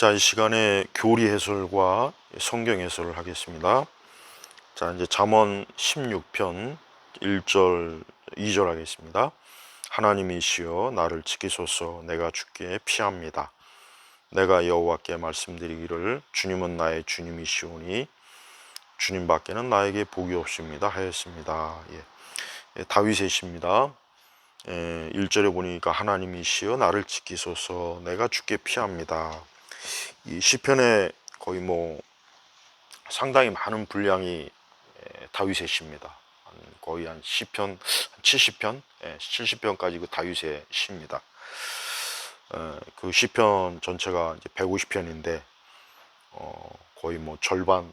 자, 이 시간에 교리 해설과 성경 해설을 하겠습니다. 자, 이제 잠언 16편 1절, 2절 하겠습니다. 하나님이시여 나를 지키소서 내가 주께 피합니다. 내가 여호와께 말씀드리기를 주님은 나의 주님이시오니 주님 밖에는 나에게 복이 없습니다 하였습니다. 예. 예, 다윗의 시입니다. 예, 1절에 보니까 하나님이시여 나를 지키소서 내가 주께 피합니다. 이 시편에 거의 뭐 상당히 많은 분량이 예, 다윗의 시입니다. 한 거의 한 시편 70편, 예, 70편까지 그 다윗의 시입니다. 예, 그 시편 전체가 이제 150편인데 어, 거의 뭐 절반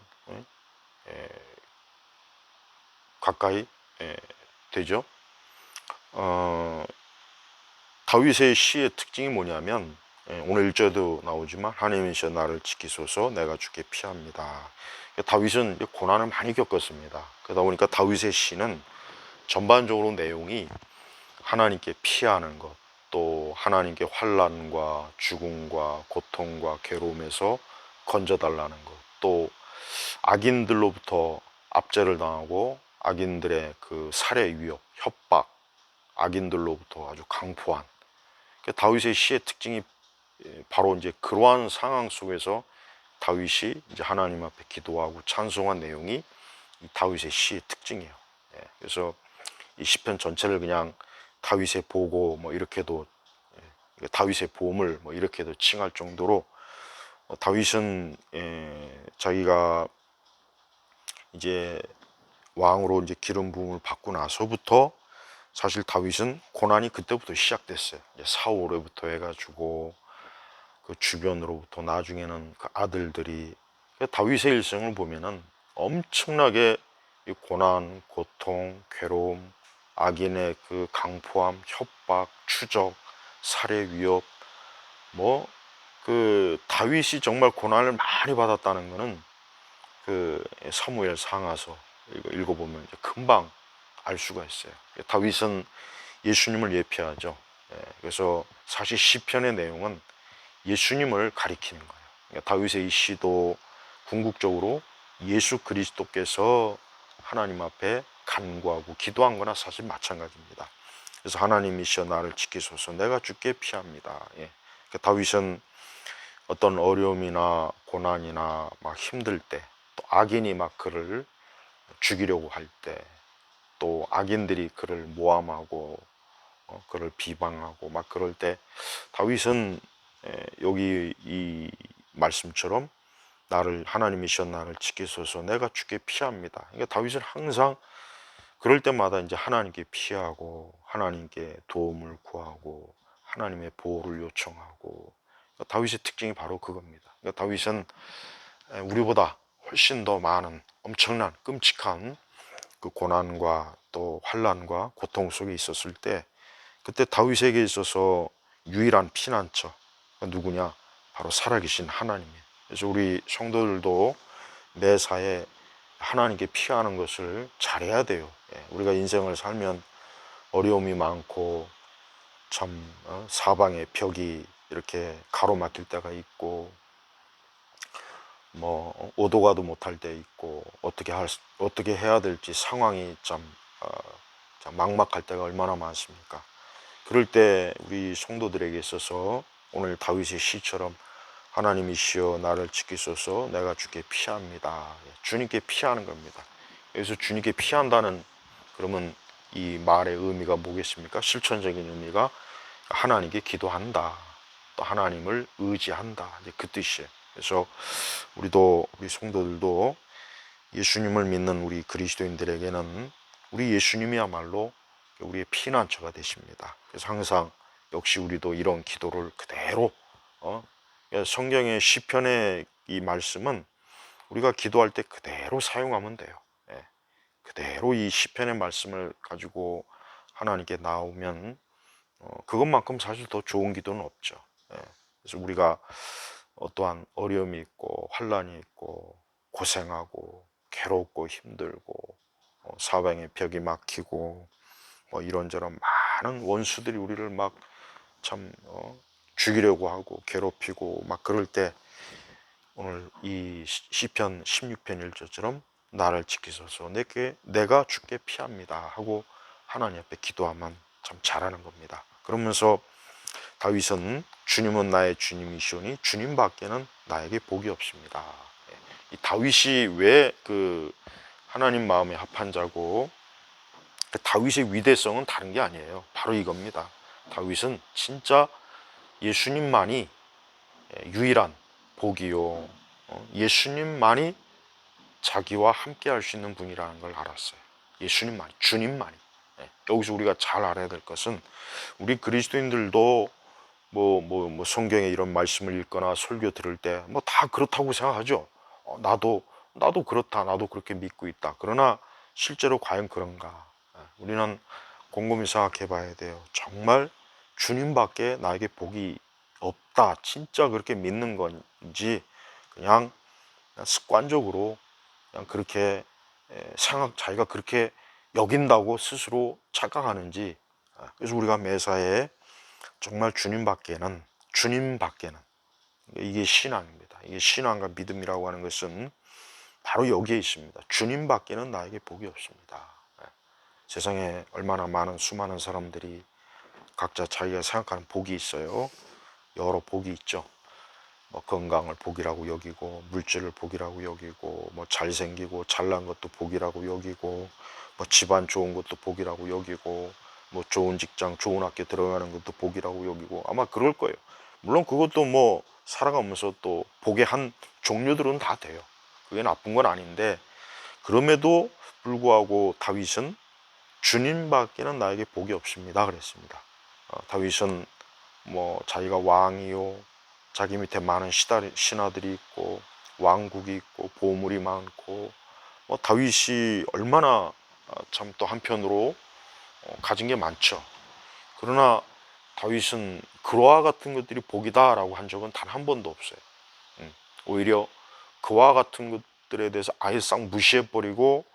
가까이 예, 되죠. 어, 다윗의 시의 특징이 뭐냐면 예, 오늘 일절도 나오지만 하나님이시여 나를 지키소서 내가 주께 피합니다. 다윗은 고난을 많이 겪었습니다. 그러다 보니까 다윗의 시는 전반적으로 내용이 하나님께 피하는 것, 또 하나님께 환란과 죽음과 고통과 괴로움에서 건져달라는 것, 또 악인들로부터 압제를 당하고 악인들의 그 살해 위협, 협박, 악인들로부터 아주 강포한 그 다윗의 시의 특징이 예, 바로 이제 그러한 상황 속에서 다윗이 이제 하나님 앞에 기도하고 찬송한 내용이 이 다윗의 시의 특징이에요. 예, 그래서 이 시편 전체를 그냥 다윗의 보고 뭐 이렇게도 예, 다윗의 보험을 뭐 이렇게도 칭할 정도로 어, 다윗은 예, 자기가 이제 왕으로 이제 기름 부음을 받고 나서부터 사실 다윗은 고난이 그때부터 시작됐어요. 이제 사울로부터 해가지고 그 주변으로부터 나중에는 그 아들들이 그 다윗의 일생을 보면은 엄청나게 이 고난, 고통, 괴로움, 악인의 그 강포함, 협박, 추적, 살해 위협, 뭐 그 다윗이 정말 고난을 많이 받았다는 것은 그 사무엘 상하서 이거 읽어 보면 이제 금방 알 수가 있어요. 다윗은 예수님을 예피하죠. 예, 그래서 사실 시편의 내용은 예수님을 가리키는 거예요. 그러니까 다윗의 이 시도 궁극적으로 예수 그리스도께서 하나님 앞에 간구하고 기도한 거나 사실 마찬가지입니다. 그래서 하나님이시여 나를 지키소서 내가 주께 피합니다. 예. 그러니까 다윗은 어떤 어려움이나 고난이나 막 힘들 때 또 악인이 막 그를 죽이려고 할 때 또 악인들이 그를 모함하고 어, 그를 비방하고 막 그럴 때 다윗은 에, 여기 이 말씀처럼 나를 하나님이시여 나를 지키소서 내가 주께 피합니다. 그러니까 다윗은 항상 그럴 때마다 이제 하나님께 피하고 하나님께 도움을 구하고 하나님의 보호를 요청하고 그러니까 다윗의 특징이 바로 그겁니다. 그러니까 다윗은 우리보다 훨씬 더 많은 엄청난 끔찍한 그 고난과 또 환란과 고통 속에 있었을 때 그때 다윗에게 있어서 유일한 피난처 누구냐? 바로 살아계신 하나님이에요. 그래서 우리 성도들도 매사에 하나님께 피하는 것을 잘해야 돼요. 예, 우리가 인생을 살면 어려움이 많고 참 어, 사방에 벽이 이렇게 가로막힐 때가 있고 뭐 오도 가도 못할 때 있고 어떻게 할 어떻게 해야 될지 상황이 참, 어, 참 막막할 때가 얼마나 많습니까? 그럴 때 우리 성도들에게 있어서 오늘 다윗의 시처럼 하나님이시여 나를 지키소서 내가 주께 피합니다. 예, 주님께 피하는 겁니다. 여기서 주님께 피한다는 그러면 이 말의 의미가 뭐겠습니까? 실천적인 의미가 하나님께 기도한다. 또 하나님을 의지한다. 이제 그 뜻이에요. 그래서 우리도 우리 성도들도 예수님을 믿는 우리 그리스도인들에게는 우리 예수님이야말로 우리의 피난처가 되십니다. 그래서 항상 역시 우리도 이런 기도를 그대로 어? 성경의 시편의 이 말씀은 우리가 기도할 때 그대로 사용하면 돼요. 예. 그대로 이 시편의 말씀을 가지고 하나님께 나오면 어, 그것만큼 사실 더 좋은 기도는 없죠. 예. 그래서 우리가 어떠한 어려움이 있고 환란이 있고 고생하고 괴롭고 힘들고 어, 사방에 벽이 막히고 뭐 이런저런 많은 원수들이 우리를 막 참 어, 죽이려고 하고 괴롭히고 막 그럴 때 오늘 이 시- 시편 16편 1절처럼 나를 지키소서 내게 내가 주께 피합니다 하고 하나님 앞에 기도하면 참 잘하는 겁니다. 그러면서 다윗은 주님은 나의 주님이시오니 주님밖에는 나에게 복이 없습니다. 예. 이 다윗이 왜 그 하나님 마음에 합한 자고 그 다윗의 위대성은 다른 게 아니에요. 바로 이겁니다. 다윗은 진짜 예수님만이 예, 유일한 복이요. 어, 예수님만이 자기와 함께 할 수 있는 분이라는 걸 알았어요. 예수님만이, 주님만이. 예, 여기서 우리가 잘 알아야 될 것은 우리 그리스도인들도 뭐, 뭐, 뭐 성경에 이런 말씀을 읽거나 설교 들을 때 뭐 다 그렇다고 생각하죠. 어, 나도, 나도 그렇다. 나도 그렇게 믿고 있다. 그러나 실제로 과연 그런가? 예, 우리는 곰곰이 생각해 봐야 돼요. 정말 주님밖에 나에게 복이 없다. 진짜 그렇게 믿는 건지 그냥, 습관적으로 그냥 그렇게 에, 생각 자기가 그렇게 여긴다고 스스로 착각하는지 아, 그래서 우리가 매사에 정말 주님밖에는 주님밖에는 이게 신앙입니다. 이게 신앙과 믿음이라고 하는 것은 바로 여기에 있습니다. 주님밖에는 나에게 복이 없습니다. 예. 세상에 얼마나 많은 수많은 사람들이 각자 자기가 생각하는 복이 있어요. 여러 복이 있죠. 뭐 건강을 복이라고 여기고 물질을 복이라고 여기고 뭐 잘생기고 잘난 것도 복이라고 여기고 뭐 집안 좋은 것도 복이라고 여기고 뭐 좋은 직장 좋은 학교 들어가는 것도 복이라고 여기고 아마 그럴 거예요. 물론 그것도 뭐 살아가면서 또 복의 한 종류들은 다 돼요. 그게 나쁜 건 아닌데 그럼에도 불구하고 다윗은 주님밖에는 나에게 복이 없습니다 그랬습니다. 어, 다윗은 뭐 자기가 왕이요 자기 밑에 많은 시다리- 신하들이 있고 왕국이 있고 보물이 많고 뭐 다윗이 얼마나 참 또 한편으로 어, 가진 게 많죠. 그러나 다윗은 그와 같은 것들이 복이다라고 한 적은 단 한 번도 없어요. 음, 오히려 그와 같은 것들에 대해서 아예 싹 무시해 버리고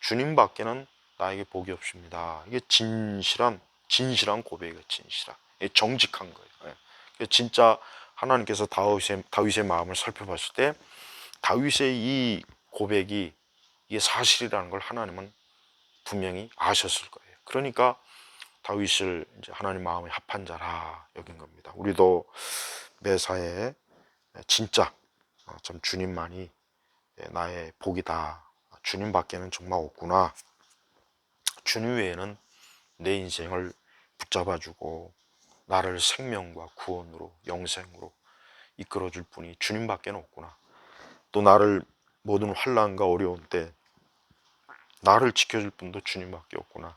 주님밖에는 나에게 복이 없습니다. 이게 진실한 진실한 고백이에요. 진실한 정직한 거예요. 예. 진짜 하나님께서 다윗의, 다윗의 마음을 살펴봤을 때 다윗의 이 고백이 이게 사실이라는 걸 하나님은 분명히 아셨을 거예요. 그러니까 다윗을 이제 하나님 마음에 합한 자라 여긴 겁니다. 우리도 매사에 진짜 어, 참 주님만이 나의 복이다. 주님밖에는 정말 없구나. 주님 외에는 내 인생을 붙잡아주고 나를 생명과 구원으로 영생으로 이끌어줄 분이 주님밖에 없구나. 또 나를 모든 환란과 어려운 때 나를 지켜줄 분도 주님밖에 없구나.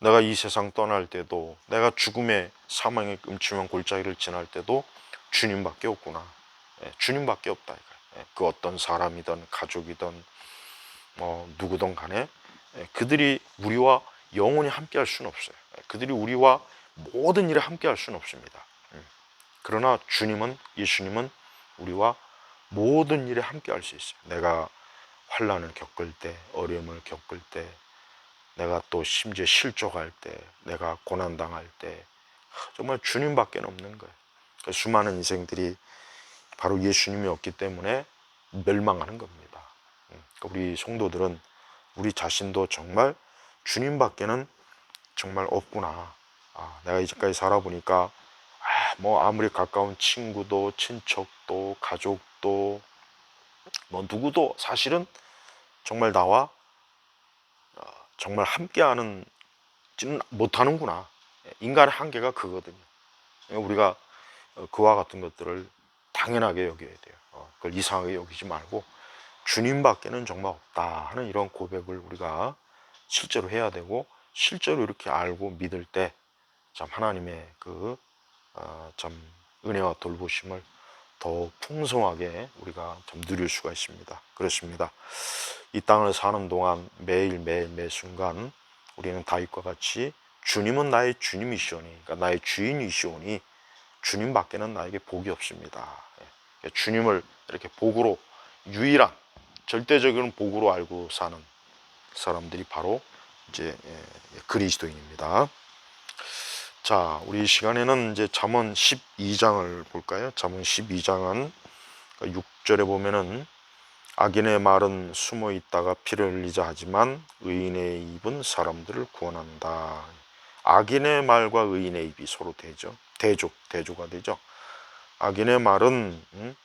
내가 이 세상 떠날 때도 내가 죽음의 사망의 음침한 골짜기를 지날 때도 주님밖에 없구나. 예, 주님밖에 없다. 예, 그 어떤 사람이든 가족이든 뭐 누구든 간에 예, 그들이 우리와 영원히 함께 할 수는 없어요. 예, 그들이 우리와 모든 일에 함께 할 수는 없습니다. 음. 그러나 주님은 예수님은 우리와 모든 일에 함께 할 수 있어요. 내가 환란을 겪을 때, 어려움을 겪을 때, 내가 또 심지어 실족할 때, 내가 고난 당할 때 정말 주님밖에 없는 거예요. 그 수많은 인생들이 바로 예수님이 없기 때문에 멸망하는 겁니다. 음, 그러니까 우리 성도들은 우리 자신도 정말 주님밖에는 정말 없구나. 아, 내가 이제까지 살아보니까 아, 뭐 아무리 가까운 친구도 친척도 가족도 뭐 누구도 사실은 정말 나와 어, 정말 함께하는 지는 못하는구나. 인간의 한계가 그거든요. 우리가 어, 그와 같은 것들을 당연하게 여겨야 돼요. 어, 그걸 이상하게 여기지 말고 주님밖에는 정말 없다 하는 이런 고백을 우리가 실제로 해야 되고 실제로 이렇게 알고 믿을 때 참 하나님의 그 어, 참 은혜와 돌보심을 더 풍성하게 우리가 참 누릴 수가 있습니다. 그렇습니다. 이 땅을 사는 동안 매일 매일 매 순간 우리는 다윗과 같이 주님은 나의 주님이시오니, 그러니까 나의 주인이시오니 주님밖에는 나에게 복이 없습니다. 예. 주님을 이렇게 복으로 유일한 절대적인 복으로 알고 사는 사람들이 바로 이제 예, 그리스도인입니다. 자, 우리 이 시간에는 이제 잠언 12장을 볼까요? 잠언 12장은 그러니까 6절에 보면은 악인의 말은 숨어 있다가 피를 흘리자 하지만 의인의 입은 사람들을 구원한다. 악인의 말과 의인의 입이 서로 대죠. 대조, 대조가 되죠. 악인의 말은 음,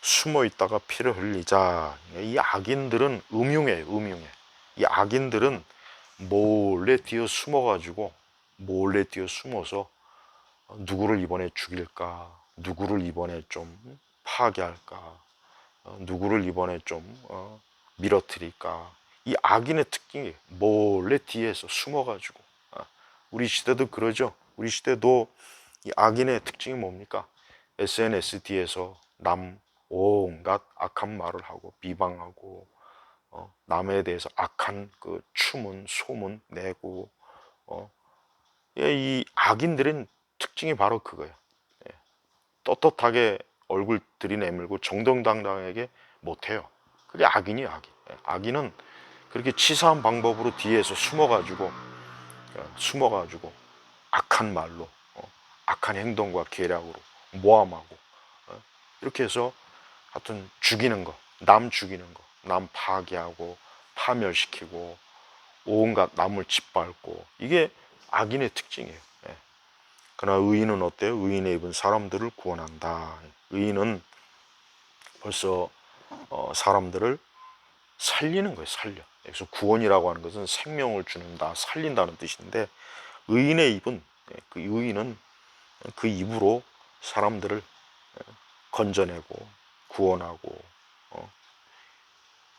숨어 있다가 피를 흘리자. 이 악인들은 음흉해, 음흉해. 이 악인들은 몰래 뛰어 숨어가지고 몰래 뛰어 숨어서 누구를 이번에 죽일까, 누구를 이번에 좀 파괴할까, 어, 누구를 이번에 좀 어, 밀어뜨릴까. 이 악인의 특징이 몰래 뒤에서 숨어가지고 어, 우리 시대도 그러죠. 우리 시대도 이 악인의 특징이 뭡니까? SNS 뒤에서 남 온갖 악한 말을 하고 비방하고 어, 남에 대해서 악한 그 추문 소문 내고 어, 예, 이 악인들은 특징이 바로 그거예요. 예. 떳떳하게 얼굴 들이내밀고 정정당당하게 못해요. 그게 악인이에요, 악인. 예, 악인은 그렇게 치사한 방법으로 뒤에서 숨어가지고 어, 숨어가지고 악한 말로 어, 악한 행동과 계략으로 모함하고 어, 이렇게 해서 하여튼 죽이는 거, 남 죽이는 거, 남 파괴하고 파멸시키고 온갖 남을 짓밟고 이게 악인의 특징이에요. 예. 그러나 의인은 어때요? 의인의 입은 사람들을 구원한다. 의인은 벌써 어, 사람들을 살리는 거예요. 살려. 여기서 구원이라고 하는 것은 생명을 주는다, 살린다는 뜻인데 의인의 입은 예, 그 의인은 그 입으로 사람들을 예, 건져내고 구원하고 어.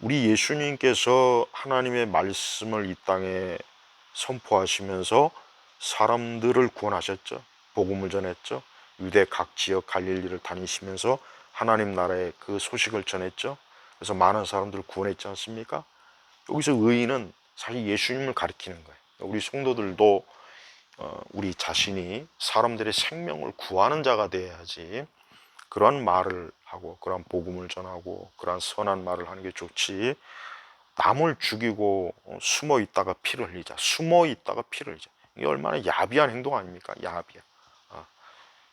우리 예수님께서 하나님의 말씀을 이 땅에 선포하시면서 사람들을 구원하셨죠. 복음을 전했죠. 유대 각 지역 갈릴리를 다니시면서 하나님 나라의 그 소식을 전했죠. 그래서 많은 사람들을 구원했지 않습니까? 여기서 의인은 사실 예수님을 가리키는 거예요. 우리 성도들도 어, 우리 자신이 사람들의 생명을 구하는 자가 되어야지 그런 말을 하고 그런 복음을 전하고 그런 선한 말을 하는 게 좋지 남을 죽이고 어, 숨어 있다가 피를 흘리자. 숨어 있다가 피를 흘리자. 이게 얼마나 야비한 행동 아닙니까? 야비야 어.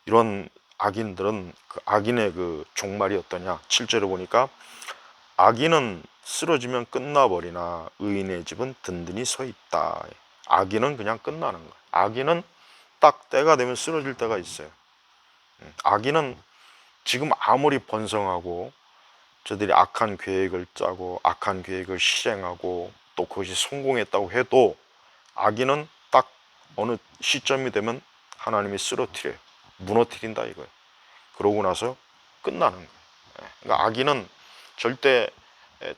이런 악인들은 그 악인의 그 종말이 어떠냐? 7절에 보니까 악인은 쓰러지면 끝나버리나 의인의 집은 든든히 서 있다. 악인은 그냥 끝나는 거야. 악인은 딱 때가 되면 쓰러질 때가 있어요. 음, 악인은 지금 아무리 번성하고 저들이 악한 계획을 짜고 악한 계획을 실행하고 또 그것이 성공했다고 해도 악인은 딱 어느 시점이 되면 하나님이 쓰러뜨려요. 무너뜨린다 이거예요. 그러고 나서 끝나는 거예요. 예. 그러니까 악인은 절대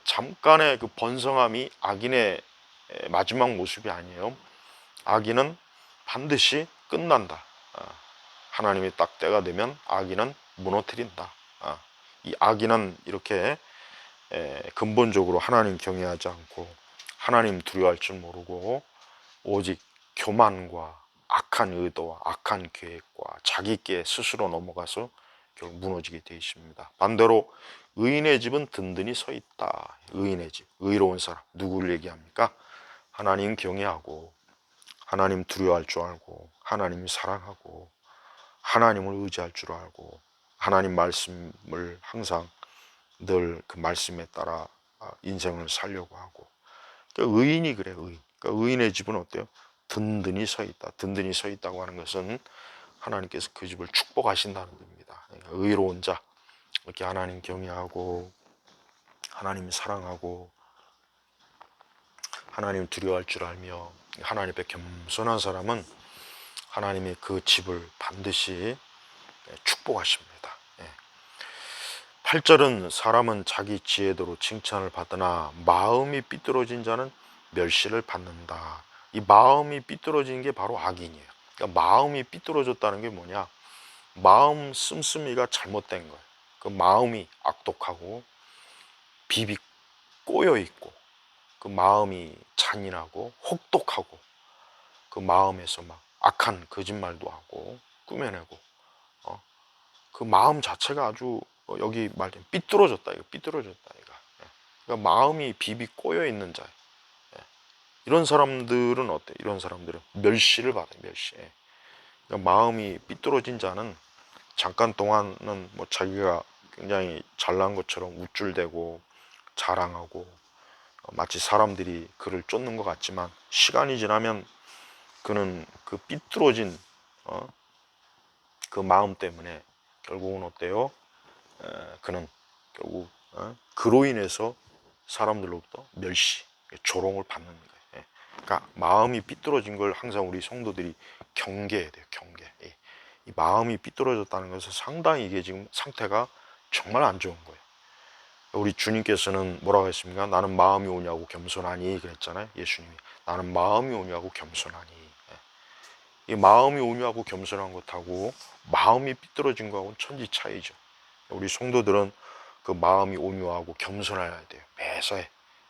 잠깐의 그 번성함이 악인의 마지막 모습이 아니에요. 악인은 반드시 끝난다. 아, 하나님이 딱 때가 되면 악인은 무너뜨린다. 아, 이 악인은 이렇게 근본적으로 하나님 경외하지 않고 하나님 두려워할 줄 모르고 오직 교만과 악한 의도와 악한 계획과 자기께 스스로 넘어가서 결국 무너지게 되어 있습니다. 반대로 의인의 집은 든든히 서 있다. 의인의 집, 의로운 사람 누구를 얘기합니까? 하나님 경외하고 하나님 두려워할 줄 알고 하나님 사랑하고 하나님을 의지할 줄 알고 하나님 말씀을 항상 늘 그 말씀에 따라 아, 인생을 살려고 하고. 그러니까 의인이 그래 의인. 그러니까 의인의 집은 어때요? 든든히 서 있다. 든든히 서 있다고 하는 것은 하나님께서 그 집을 축복하신다는 겁니다. 그러니까 의로운 자 이렇게 하나님 경외하고 하나님 사랑하고 하나님 두려워할 줄 알며 하나님 앞에 겸손한 사람은 하나님의 그 집을 반드시 축복하십니다 8절은 사람은 자기 지혜대로 칭찬을 받으나 마음이 삐뚤어진 자는 멸시를 받는다. 이 마음이 삐뚤어진 게 바로 악인이에요. 그러니까 마음이 삐뚤어졌다는 게 뭐냐? 마음 씀씀이가 잘못된 거예요. 그 마음이 악독하고 비비 꼬여 있고 그 마음이 잔인하고 혹독하고 그 마음에서 막 악한 거짓말도 하고 꾸며내고 어? 그 마음 자체가 아주 어, 여기 말된 삐뚤어졌다 이거 삐뚤어졌다 이거 예. 그러니까 마음이 비비 꼬여 있는 자 예. 이런 사람들은 어때 이런 사람들은 멸시를 받아요 멸시 예. 그러니까 마음이 삐뚤어진 자는 잠깐 동안은 뭐 자기가 굉장히 잘난 것처럼 우쭐대고 자랑하고 어, 마치 사람들이 그를 쫓는 것 같지만 시간이 지나면 그는 그 삐뚤어진 어, 그 마음 때문에 결국은 어때요? 에, 그는 결국 어, 그로 인해서 사람들로부터 멸시, 조롱을 받는 거예요. 예. 그러니까 마음이 삐뚤어진 걸 항상 우리 성도들이 경계해야 돼요. 경계. 예. 이 마음이 삐뚤어졌다는 것은 상당히 이게 지금 상태가 정말 안 좋은 거예요. 우리 주님께서는 뭐라고 했습니까? 나는 마음이 오냐고 겸손하니 그랬잖아요. 예수님이 나는 마음이 오냐고 겸손하니. 예. 이 마음이 오냐고 겸손한 것하고 마음이 삐뚤어진 거하고는 천지 차이죠. 우리 성도들은 그 마음이 온유하고 겸손해야 돼요. 매사에.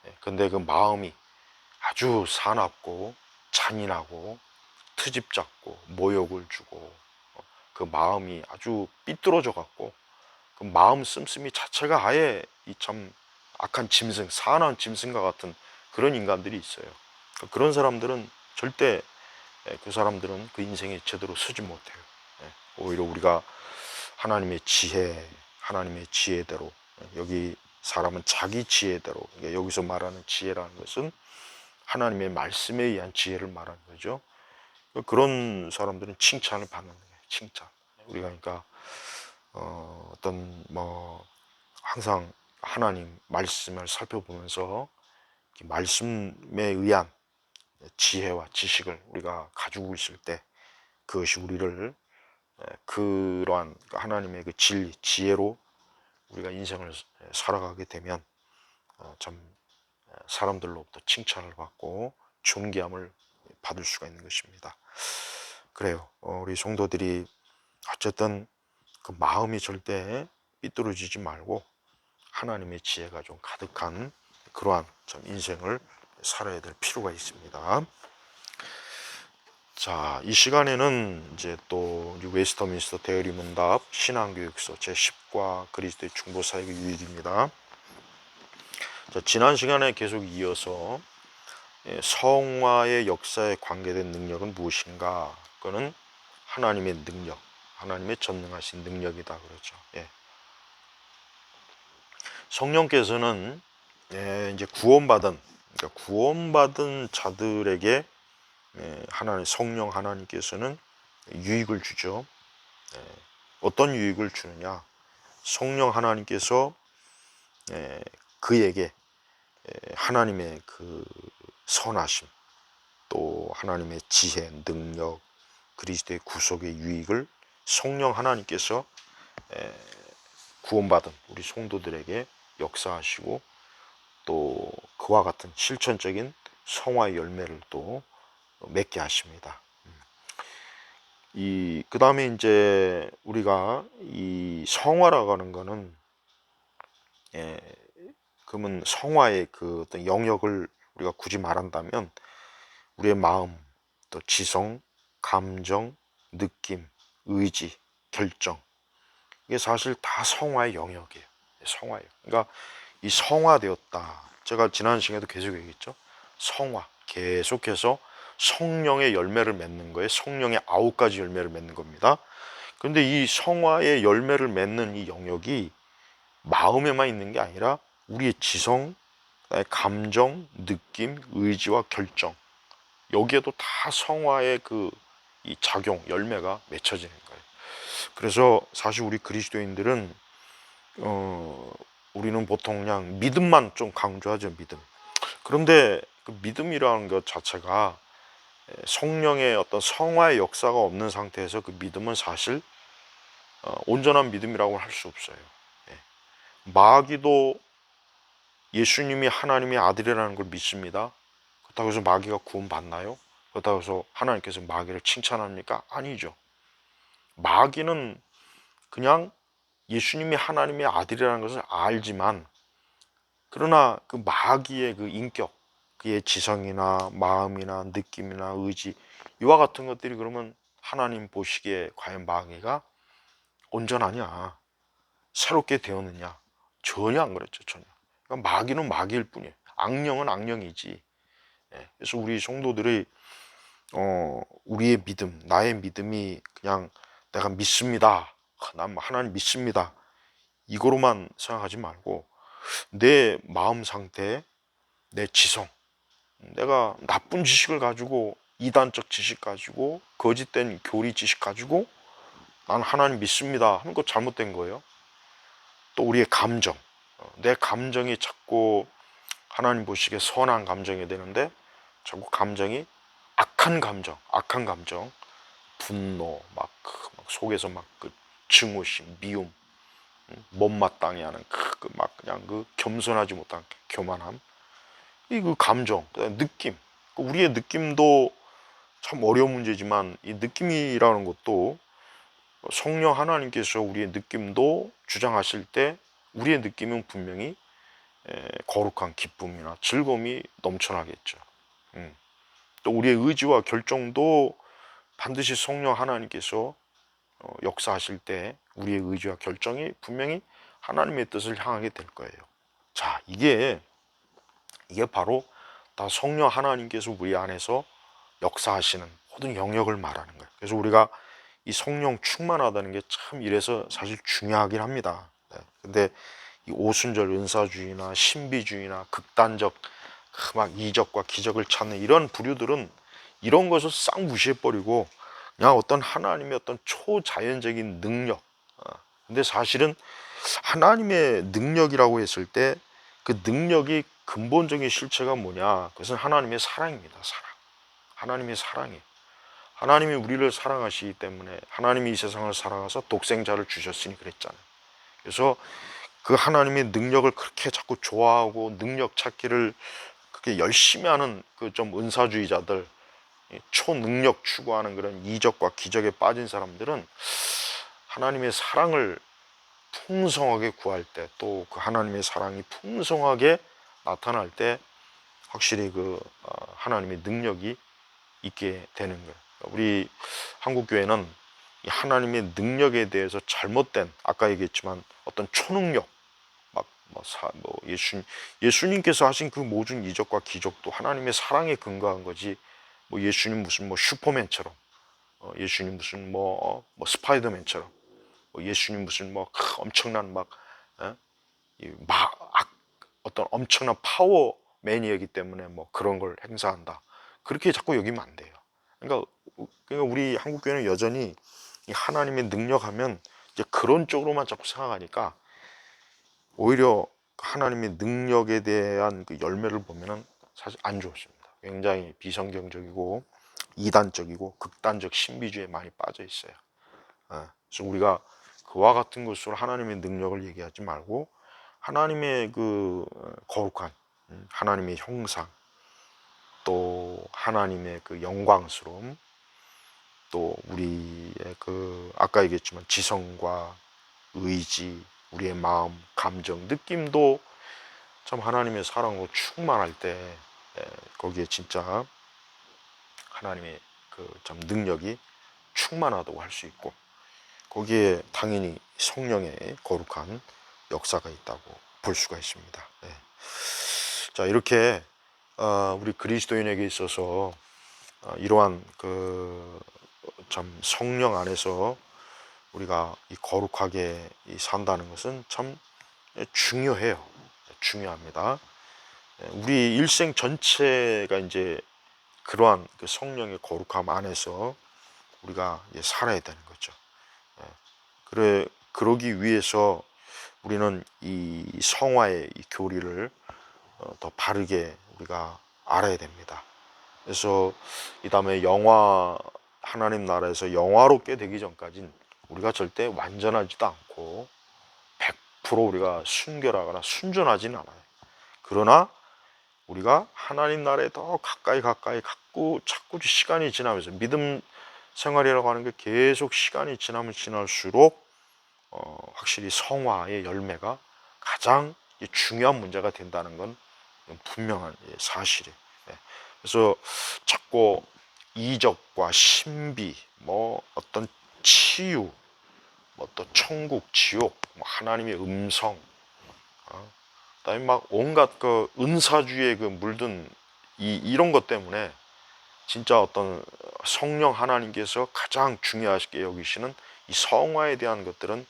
예. 근데 그 마음이 아주 사납고 잔인하고 트집 잡고 모욕을 주고 어, 그 마음이 아주 삐뚤어져 갖고 그 마음 씀씀이 자체가 아예 이 참 악한 짐승, 사나운 짐승과 같은 그런 인간들이 있어요. 그러니까 그런 사람들은 절대 예, 그 사람들은 그 인생에 제대로 서지 못해요. 예, 오히려 우리가 하나님의 지혜, 하나님의 지혜대로 예, 여기 사람은 자기 지혜대로 여기서 말하는 지혜라는 것은 하나님의 말씀에 의한 지혜를 말하는 거죠. 그런 사람들은 칭찬을 받는 거예요. 칭찬. 우리가 그러니까 어, 어떤 뭐 항상 하나님 말씀을 살펴보면서 말씀에 의한 지혜와 지식을 우리가 가지고 있을 때 그것이 우리를 그러한 하나님의 그 진리, 지혜로 우리가 인생을 살아가게 되면 어, 참 사람들로부터 칭찬을 받고 존귀함을 받을 수가 있는 것입니다. 그래요. 어, 우리 성도들이 어쨌든 그 마음이 절대 삐뚤어지지 말고 하나님의 지혜가 좀 가득한 그러한 참 인생을 살아야 될 필요가 있습니다. 자, 이 시간에는 이제 또 웨스터민스터 대의리 문답 신앙교육서 제10과 그리스도의 중보 사역의 유익입니다. 자, 지난 시간에 계속 이어서 예, 성화의 역사에 관계된 능력은 무엇인가? 그거는 하나님의 능력, 하나님의 전능하신 능력이다 그러죠. 예. 성령께서는 예, 이제 구원받은 그러니까 구원받은 자들에게 예, 하나님 성령 하나님께서는 유익을 주죠. 예, 어떤 유익을 주느냐? 성령 하나님께서 예, 그에게 예, 하나님의 그 선하심 또 하나님의 지혜, 능력, 그리스도의 구속의 유익을 성령 하나님께서 에, 구원받은 우리 성도들에게 역사하시고 또 그와 같은 실천적인 성화의 열매를 또 맺게 하십니다. 이 그 다음에 이제 우리가 이 성화라고 하는 거는 예, 그러면 성화의 그 어떤 영역을 우리가 굳이 말한다면 우리의 마음, 또 지성, 감정, 느낌, 의지, 결정 이게 사실 다 성화의 영역이에요. 성화예요. 그러니까 이 성화되었다. 제가 지난 시간에도 계속 얘기했죠. 성화 계속해서 성령의 열매를 맺는 거예요. 성령의 아홉 가지 열매를 맺는 겁니다. 그런데 이 성화의 열매를 맺는 이 영역이 마음에만 있는 게 아니라 우리의 지성, 감정, 느낌, 의지와 결정 여기에도 다 성화의 그 이 작용 열매가 맺혀지는 거예요. 그래서 사실 우리 그리스도인들은 어 우리는 보통 그냥 믿음만 좀 강조하죠 믿음. 그런데 그 믿음이라는 것 자체가 성령의 어떤 성화의 역사가 없는 상태에서 그 믿음은 사실 어, 온전한 믿음이라고 할 수 없어요. 예. 마귀도 예수님이 하나님의 아들이라는 걸 믿습니다. 그렇다고 해서 마귀가 구원받나요? 그렇다고 해서 하나님께서 마귀를 칭찬합니까? 아니죠. 마귀는 그냥 예수님이 하나님의 아들이라는 것을 알지만 그러나 그 마귀의 그 인격, 그의 지성이나 마음이나 느낌이나 의지 이와 같은 것들이 그러면 하나님 보시기에 과연 마귀가 온전하냐? 새롭게 되었느냐? 전혀 안 그랬죠 전혀. 그러니까 마귀는 마귀일 뿐이에요. 악령은 악령이지. 예, 그래서 우리 성도들이 어, 우리의 믿음, 나의 믿음이 그냥 내가 믿습니다. 난 하나님 믿습니다. 이거로만 생각하지 말고 내 마음 상태, 내 지성, 내가 나쁜 지식을 가지고 이단적 지식 가지고 거짓된 교리 지식 가지고 난 하나님 믿습니다 하는 거 잘못된 거예요. 또 우리의 감정, 어, 내 감정이 자꾸 하나님 보시기에 선한 감정이 되는데 자꾸 감정이 악한 감정, 악한 감정, 분노, 막, 그, 막 속에서 막그 증오심, 미움, 음, 못마땅해 하는 그, 그막 그냥 그 겸손하지 못한 교만함, 이 그 감정, 그 느낌, 그 우리의 느낌도 참 어려운 문제지만 이 느낌이라는 것도 성령 하나님께서 우리의 느낌도 주장하실 때 우리의 느낌은 분명히 에, 거룩한 기쁨이나 즐거움이 넘쳐나겠죠. 음. 또 우리의 의지와 결정도 반드시 성령 하나님께서 어, 역사하실 때 우리의 의지와 결정이 분명히 하나님의 뜻을 향하게 될 거예요. 자, 이게 이게 바로 다 성령 하나님께서 우리 안에서 역사하시는 모든 영역을 말하는 거예요. 그래서 우리가 이 성령 충만하다는 게 참 이래서 사실 중요하긴 합니다. 네. 근데 이 오순절 은사주의나 신비주의나 극단적 그막 이적과 기적을 찾는 이런 부류들은 이런 것을 싹 무시해버리고 그냥 어떤 하나님의 어떤 초자연적인 능력. 어, 근데 사실은 하나님의 능력이라고 했을 때 그 능력이 근본적인 실체가 뭐냐? 그것은 하나님의 사랑입니다. 사랑. 하나님의 사랑이. 하나님이 우리를 사랑하시기 때문에 하나님이 이 세상을 살아가서 독생자를 주셨으니 그랬잖아요. 그래서 그 하나님의 능력을 그렇게 자꾸 좋아하고 능력 찾기를 그렇게 열심히 하는 그 좀 은사주의자들, 초능력 추구하는 그런 이적과 기적에 빠진 사람들은 하나님의 사랑을 풍성하게 구할 때 또 그 하나님의 사랑이 풍성하게 나타날 때 확실히 그 어, 하나님의 능력이 있게 되는 거예요. 우리 한국 교회는 하나님의 능력에 대해서 잘못된 아까 얘기했지만 어떤 초능력 막뭐 뭐 예수 예수님께서 하신 그 모든 이적과 기적도 하나님의 사랑에 근거한 거지 뭐 예수님 무슨 뭐 슈퍼맨처럼 어, 예수님 무슨 뭐, 어, 뭐 스파이더맨처럼 뭐 예수님 무슨 뭐 엄청난 막, 어? 막 어떤 엄청난 파워맨이었기 때문에 뭐 그런 걸 행사한다. 그렇게 자꾸 여기면 안 돼요. 그러니까, 그러니까 우리 한국 교회는 여전히 하나님의 능력하면 이제 그런 쪽으로만 자꾸 생각하니까 오히려 하나님의 능력에 대한 그 열매를 보면은 사실 안 좋습니다. 굉장히 비성경적이고 이단적이고 극단적 신비주의에 많이 빠져 있어요. 예. 그래서 우리가 그와 같은 것으로 하나님의 능력을 얘기하지 말고 하나님의 그 거룩한 음, 하나님의 형상 또 하나님의 그 영광스러움 또 우리의 그 아까 얘기했지만 지성과 의지 우리의 마음 감정 느낌도 참 하나님의 사랑으로 충만할 때 거기에 진짜 하나님의 그 참 능력이 충만하다고 할 수 있고 거기에 당연히 성령의 거룩한 역사가 있다고 볼 수가 있습니다. 네. 자 이렇게 어, 우리 그리스도인에게 있어서 어, 이러한 그 참 성령 안에서 우리가 이 거룩하게 산다는 것은 참 중요해요. 중요합니다. 네, 우리 일생 전체가 이제 그러한 그 성령의 거룩함 안에서 우리가 살아야 되는 거죠. 네, 그래 그러기 위해서 우리는 이 성화의 이 교리를 어, 더 바르게 우리가 알아야 됩니다. 그래서 이 다음에 영화 하나님 나라에서 영화롭게 되기 전까진 우리가 절대 완전하지도 않고 100% 우리가 순결하거나 순전하지는 않아요. 그러나 우리가 하나님 나라에 더 가까이 가까이 갖고 자꾸 시간이 지나면서 믿음 생활이라고 하는 게 계속 시간이 지나면 지날수록 어, 확실히 성화의 열매가 가장 중요한 문제가 된다는 건 분명한 사실이에요. 네. 그래서 자꾸 이적과 신비, 뭐 어떤 치유, 뭐 또 천국, 지옥, 뭐 하나님의 음성, 어? 그다음에 막 온갖 그 은사주의에 그 물든 이 이런 것 때문에 진짜 어떤 성령 하나님께서 가장 중요하게 여기시는 이 성화에 대한 것들은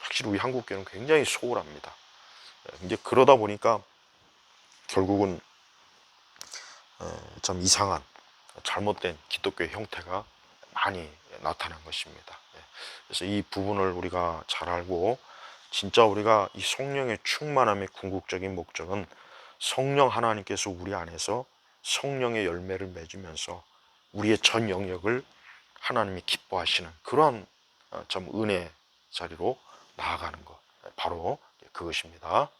확실히 우리 한국교회는 굉장히 소홀합니다. 예, 이제 그러다 보니까 결국은 어, 참 이상한 잘못된 기독교의 형태가 많이 나타난 것입니다. 예, 그래서 이 부분을 우리가 잘 알고 진짜 우리가 이 성령의 충만함의 궁극적인 목적은 성령 하나님께서 우리 안에서 성령의 열매를 맺으면서 우리의 전 영역을 하나님이 기뻐하시는 그런 어, 참 은혜 자리로 나아가는 것 바로 그것입니다.